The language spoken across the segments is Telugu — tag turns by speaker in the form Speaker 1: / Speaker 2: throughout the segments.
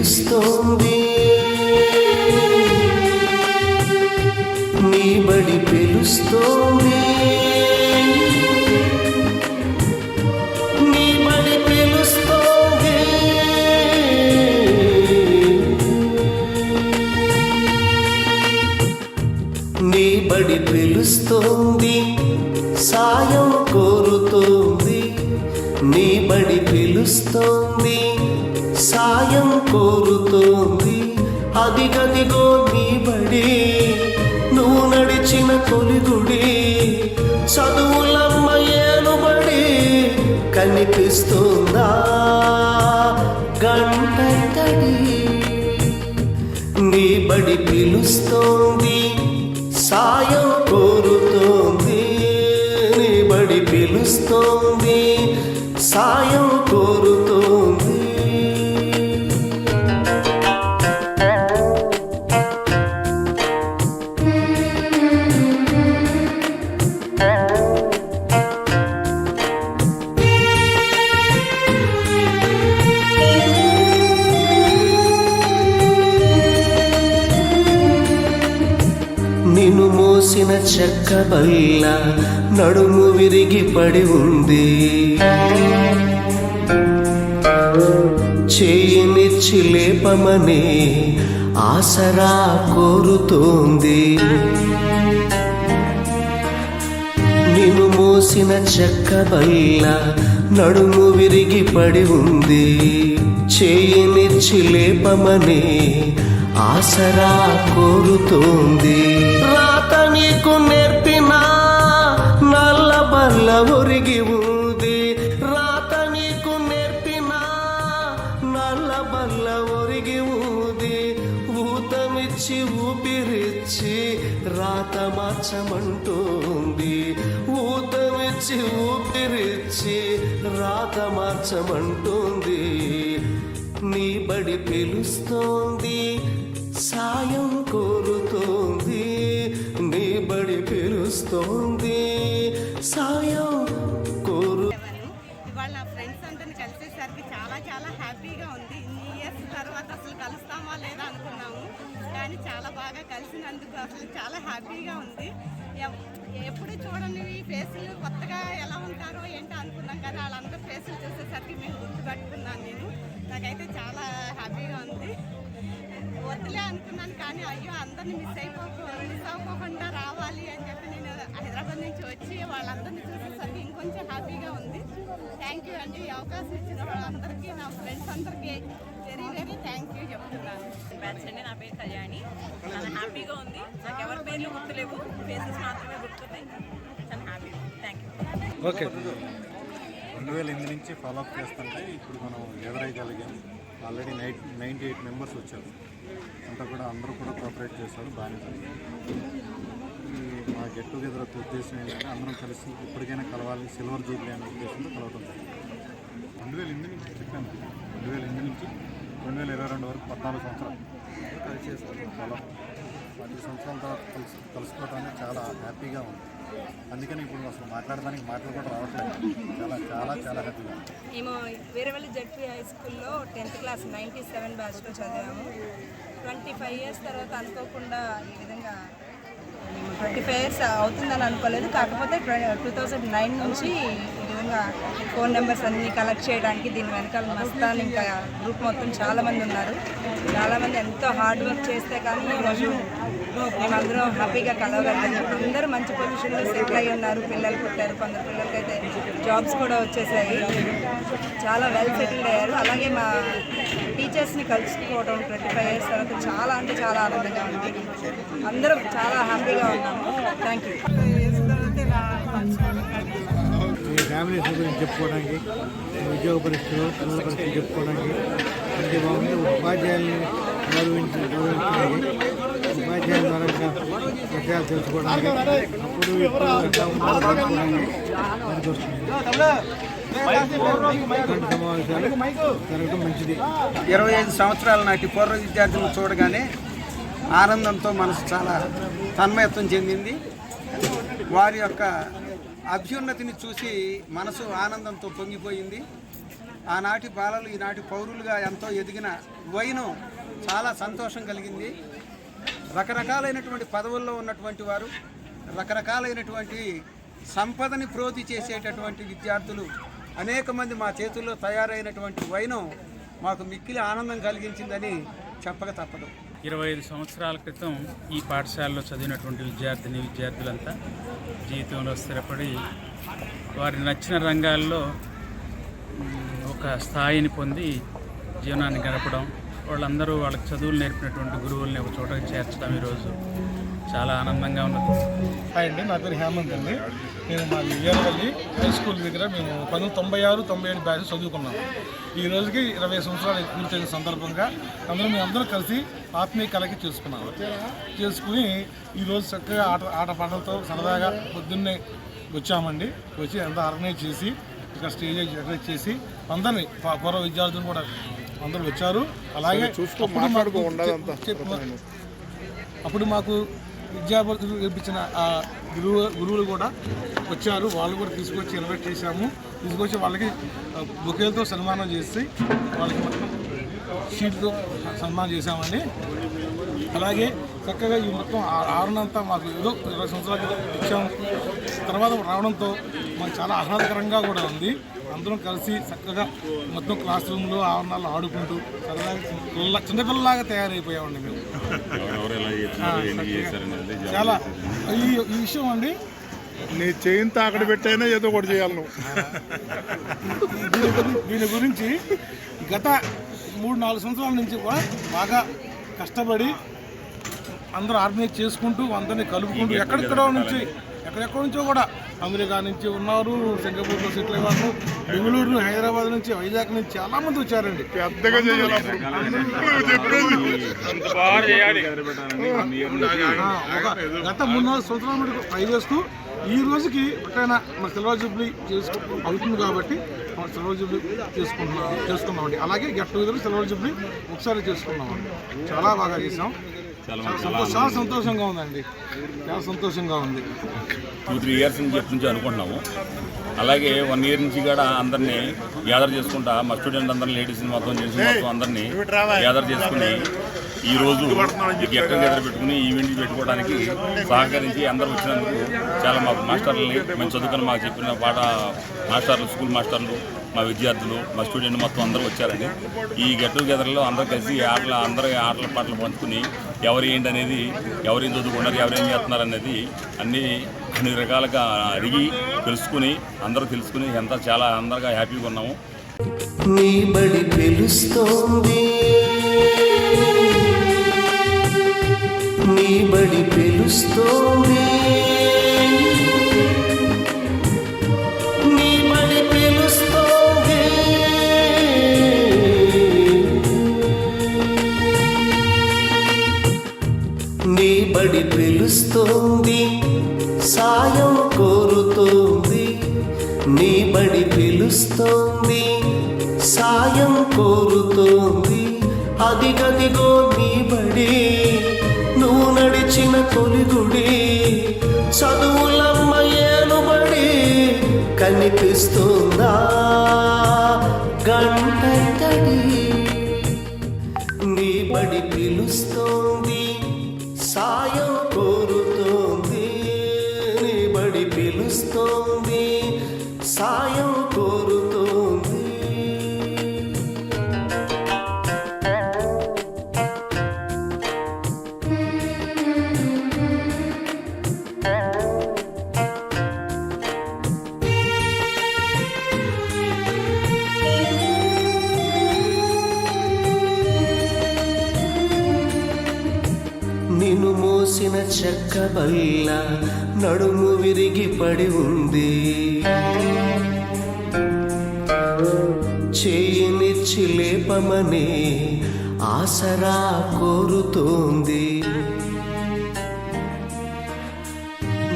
Speaker 1: పిలుస్తోంది నీ బడి పిలుస్తోంది. నీ బడి పిలుస్తోంది. నీ బడి పిలుస్తోంది. సాయం కోరుతోంది. నీ బడి పిలుస్తోంది సాయం కోరుతోంది. అదిగదిగో నీ బడి నువ్వు నడిచిన కొలిగుడి చదువులమ్మ ఏలుబడి కనిపిస్తుందా? గంట నీ బడి పిలుస్తోంది సాయం నిన్ను మోసిన చెక్క బల్ల నడుము విరిగి పడి ఉంది. చేయినిచ్చి లేపమని ఆసరా కోరుతోంది. నిన్ను మోసిన చెక్క బల్ల నడుము విరిగి పడి ఉంది. చేయినిచ్చి లేపమని ఆసరా కోరుతోంది. రా ఒరిగి ఉంది రాత నీకు నేర్పిన నల్ల బల్ల ఒరిగి ఊది ఊతమిచ్చి ఊపిరిచ్చి రాత మార్చమంటుంది. ఊతమిచ్చి ఊపిరిచ్చి రాత మార్చమంటుంది. నీ బడి పిలుస్తోంది సాయం కోరుతోంది. నీ బడి పిలుస్తోంది.
Speaker 2: హ్యాపీగా ఉంది. ఇన్ని ఇయర్స్ తర్వాత అసలు కలుస్తామా లేదా అనుకున్నాము. కానీ చాలా బాగా కలిసినందుకు అసలు చాలా హ్యాపీగా ఉంది. ఎవ్- ఎప్పుడు చూడని ఫేసులు కొత్తగా ఎలా ఉంటారో ఏంటో అనుకున్నాం కానీ వాళ్ళందరూ ఫేసులు చూసేసరికి మేము గుర్తుపెట్టుకున్నాను నేను. నాకైతే చాలా హ్యాపీగా ఉంది. వద్దులే అనుకున్నాను కానీ అయ్యో అందరిని మిస్ అయిపోకు మిస్ అవ్వకుండా రావాలి అని చెప్పి నేను హైదరాబాద్ నుంచి వచ్చి వాళ్ళందరినీ చూసేసరికి ఇంకొంచెం హ్యాపీగా ఉంది. థ్యాంక్ యూ అండి. ఈ అవకాశం ఇచ్చిన వాళ్ళందరికీ నా ఫ్రెండ్స్ అందరికీ వెరీ వెరీ థ్యాంక్ యూ చెప్తున్నాను.
Speaker 3: బ్యాచ్ అండి నా పేరు కళ్యాణి. చాలా హ్యాపీగా ఉంది. నాకు ఎవరి పేర్లు గుర్తులేవు. ఫేసెస్ మాత్రమే గుర్తున్నాయి. చాలా హ్యాపీ. Thank you
Speaker 4: okay. రెండు వేల ఎనిమిది నుంచి ఫాలోఅప్ చేస్తుంటే ఇప్పుడు మనం ఎదురయ్యగలిగాం already night ninety eight members వచ్చారు. అంతా కూడా అందరూ కూడా కోఆపరేట్ చేశారు బాగానే జరిగింది. ఈ మా గెట్ టుగెదర్ ఉద్దేశం ఏంటంటే అందరం కలిసి ఇప్పటికైనా కలవాలి సిల్వర్ జూబ్లీ అనే ఉద్దేశంతో జరిగింది. రెండు వేల ఎనిమిది నుంచి చెప్పాను. రెండు వేల ఎనిమిది నుంచి రెండు వేల ఇరవై రెండు వరకు పద్నాలుగు సంవత్సరాలు కలిసి ఫాలో పది సంవత్సరాల తర్వాత కలిసి కలుసుకోవడానికి చాలా హ్యాపీగా ఉంది. అందుకని ఇప్పుడు అసలు మాట్లాడడానికి మాటలు కూడా రావట్లేదు. చాలా చాలా చాలా హ్యాపీగా
Speaker 5: మేము వేరేవల్లి జడ్పీ హై స్కూల్లో టెన్త్ క్లాస్ నైంటీ సెవెన్ బ్యాచ్లో చదివాము. ట్వంటీ ఫైవ్ ఇయర్స్ తర్వాత అనుకోకుండా ఈ విధంగా మేము ట్వంటీ ఫైవ్ ఇయర్స్ అవుతుందని అనుకోలేదు. కాకపోతే టూ థౌజండ్ నైన్ నుంచి విధంగా ఫోన్ నెంబర్స్ అన్నీ కలెక్ట్ చేయడానికి దీని వెనకాల మస్తాన్ ఇంకా గ్రూప్ మొత్తం చాలామంది ఉన్నారు. చాలామంది ఎంతో హార్డ్ వర్క్ చేస్తే కానీ ఈరోజు మేమందరం హ్యాపీగా కలవగలిగాము అందరూ మంచి పొజిషన్లో సెటిల్ అయి ఉన్నారు. పిల్లలు పుట్టారు కొందరు పిల్లలకైతే జాబ్స్ కూడా వచ్చేసాయి. చాలా వెల్ సెటిల్డ్ అయ్యారు. అలాగే మా టీచర్స్ని కలుసుకోవడం ట్వంటీ ఫైవ్ ఇయర్స్ తర్వాత చాలా అంటే చాలా ఆనందంగా ఉంది. అందరం చాలా హ్యాపీగా ఉన్నాము. థ్యాంక్ యూ
Speaker 6: మీ ఫ్యామిలీస్ గురించి చెప్పుకోవడానికి ఉద్యోగ పరిస్థితులు పిల్లల పరిస్థితులు చెప్పుకోవడానికి అంటే బాగుంది ఉపాధ్యాయుల్ని గౌరవించి గౌరవించడానికి ఉపాధ్యాయుల ద్వారా విషయాలు తెలుసుకోవడానికి అప్పుడు పనికి వస్తుంది మంచిది.
Speaker 7: ఇరవై ఐదు సంవత్సరాల నాటి పూర్వ విద్యార్థులను చూడగానే ఆనందంతో మనసు చాలా తన్మయత్వం చెందింది. వారి యొక్క అభ్యున్నతిని చూసి మనసు ఆనందంతో పొంగిపోయింది. ఆనాటి బాలలు ఈనాటి పౌరులుగా ఎంతో ఎదిగిన వైను చాలా సంతోషం కలిగింది. రకరకాలైనటువంటి పదవుల్లో ఉన్నటువంటి వారు రకరకాలైనటువంటి సంపదని ప్రోధి చేసేటటువంటి విద్యార్థులు అనేక మంది మా చేతుల్లో తయారైనటువంటి వైనం మాకు మిక్కిలి ఆనందం కలిగించిందని చెప్పక తప్పదు.
Speaker 8: ఇరవై ఐదు సంవత్సరాల క్రితం ఈ పాఠశాలలో చదివినటువంటి విద్యార్థిని విద్యార్థులంతా జీవితంలో స్థిరపడి వారి నచ్చిన రంగాల్లో ఒక స్థాయిని పొంది జీవనాన్ని గడపడం వాళ్ళందరూ వాళ్ళకి చదువులు నేర్పినటువంటి గురువుల్ని ఒక చోటకి చేర్చడం ఈరోజు చాలా ఆనందంగా ఉన్నది.
Speaker 9: హాయ్ అండి నా పేరు హేమంత్ అండి. నేను మా వీరవల్లి హై స్కూల్ దగ్గర మేము పంతొమ్మిది తొంభై ఆరు తొంభై ఏడు బ్యాచ్ చదువుకున్నాం. ఈ రోజుకి ఇరవై సంవత్సరాలు పూర్తయిన సందర్భంగా అందరూ మేము అందరం కలిసి ఆత్మీయ కలకి చేసుకున్నాం. చేసుకుని ఈరోజు చక్కగా ఆట ఆట పాటలతో సరదాగా పొద్దున్నే వచ్చామండి. వచ్చి అంతా ఆర్గనైజ్ చేసి ఇక్కడ స్టేజ్ డెకరేట్ చేసి అందరినీ పూర్వ విద్యార్థులు కూడా అందరూ వచ్చారు. అలాగే అప్పుడు మాకు చెప్ప- అప్పుడు మాకు విద్యార్థులు నేర్పించిన ఆ గురువు గురువులు కూడా వచ్చారు. వాళ్ళు కూడా తీసుకొచ్చి ఇన్వైట్ చేశాము. తీసుకొచ్చి వాళ్ళకి బొకేలతో సన్మానం చేసి వాళ్ళకి మొత్తం షీట్తో సన్మానం చేశామండి. అలాగే చక్కగా ఈ మొత్తం ఆరునంతా మాకు ఏదో ఇరవై సంవత్సరాలు ఇచ్చాము. తర్వాత రావడంతో మాకు చాలా ఆహ్లాదకరంగా కూడా ఉంది. అందరం కలిసి చక్కగా మొత్తం క్లాస్ రూమ్లో ఆవరణాలు ఆడుకుంటూ సరదాగా పిల్ల చిన్నపిల్లలాగా తయారైపోయామండి మేము. చాలా ఈ ఈ విషయం అండి
Speaker 4: నీ చేయిని తాకడ పెట్టైనా ఏదో ఒకటి చేయాలి నువ్వు.
Speaker 9: దీని గురించి గత మూడు నాలుగు సంవత్సరాల నుంచి కూడా బాగా కష్టపడి అందరూ ఆర్గనైజ్ చేసుకుంటూ అందరినీ కలుపుకుంటూ ఎక్కడెక్కడో నుంచి ఎక్కడెక్కడి నుంచో కూడా అమెరికా నుంచి ఉన్నారు సింగపూర్లో సెటిల్ అయ్యారు. బెంగళూరు హైదరాబాద్ నుంచి వైజాగ్ నుంచి చాలా మంది వచ్చారండి.
Speaker 4: పెద్దగా
Speaker 9: గత మూడు నాలుగు సంవత్సరాల మటుకు ట్రై చేస్తూ ఈ రోజుకి ఎప్పుడైనా మన సిల్వర్ జూబ్లీ చేసుకు అవుతుంది కాబట్టి మన సిల్వర్ జూబ్లీ చేసుకుంటున్నాం చేసుకున్నామండి అలాగే గెట్ టుగెదర్ సిల్వర్ జూబ్లీ ఒకసారి చేసుకున్నామండి చాలా బాగా చేసాం. చాలా సంతోష చాలా సంతోషంగా ఉందండి. చాలా సంతోషంగా ఉంది.
Speaker 10: టూ త్రీ ఇయర్స్ నుంచి నుంచి అనుకుంటున్నాము అలాగే వన్ ఇయర్ నుంచి కూడా అందరినీ గ్యాదర్ చేసుకుంటా మా స్టూడెంట్ అందరినీ లేడీస్ని మొత్తం చేసి మొత్తం అందరినీ గ్యాదర్ చేసుకుని ఈ రోజు గెట్ టుగెదర్ పెట్టుకుని ఈవెంట్ పెట్టుకోవడానికి సహకరించి అందరూ వచ్చినందుకు చాలా మా మాస్టర్లని మేము చదువుకుని మాకు చెప్పిన పాట మాస్టర్లు స్కూల్ మాస్టర్లు మా విద్యార్థులు మా స్టూడెంట్ మొత్తం అందరూ వచ్చారండి. ఈ గెట్ టుగెదర్లో అందరూ కలిసి ఆటల అందరూ ఆటల పాటలు పంచుకుని ఎవరు ఏంటి అనేది ఎవరేం చదువుకున్నారు ఎవరేం చేస్తున్నారు అనేది అన్నీ అన్ని రకాలుగా అడిగి తెలుసుకుని అందరూ తెలుసుకుని ఎంత చాలా అందరిగా హ్యాపీగా ఉన్నాము.
Speaker 1: నీ బడి పిలుస్తోంది. నీ బడి పిలుస్తోంది. సాయం కోరుతోంది. అదిగదిగో నీ బడి నువ్వు నడిచిన తొలిగుడి. చదువులమ్మ ఏలుబడి కనిపిస్తుందా? గంట నీ బడి పిలుస్తోంది. బల్ల నడుము విరిగి పడి ఉంది. చేయినిచ్చి లేపమని ఆసరా కోరుతోంది.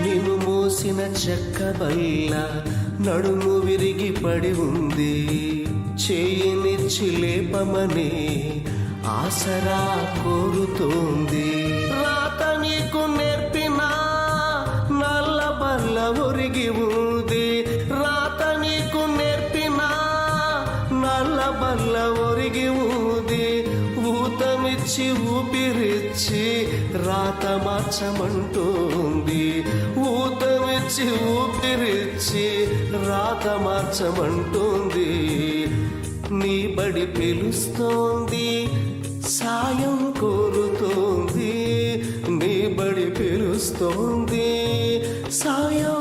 Speaker 1: నిన్ను మోసిన చెక్క బల్ల నడుము విరిగి పడి ఉంది. చేయినిచ్చి లేపమని ఆసరా కోరుతోంది రాత నీకు నేర్పిన నల్ల బల్ల ఒరిగి ఉంది రాత నీకు నేర్పిన నల్ల బల్ల ఒరిగి ఉంది ఊతమిచ్చి ఊపిరిచ్చి రాత మార్చమంటుంది. ఊతమిచ్చి ఊపిరిచ్చి రాత మార్చమంటుంది. నీ బడి పిలుస్తోంది. సాయం కోరుతోంది నీ బడి పిలుస్తోంది. సాయం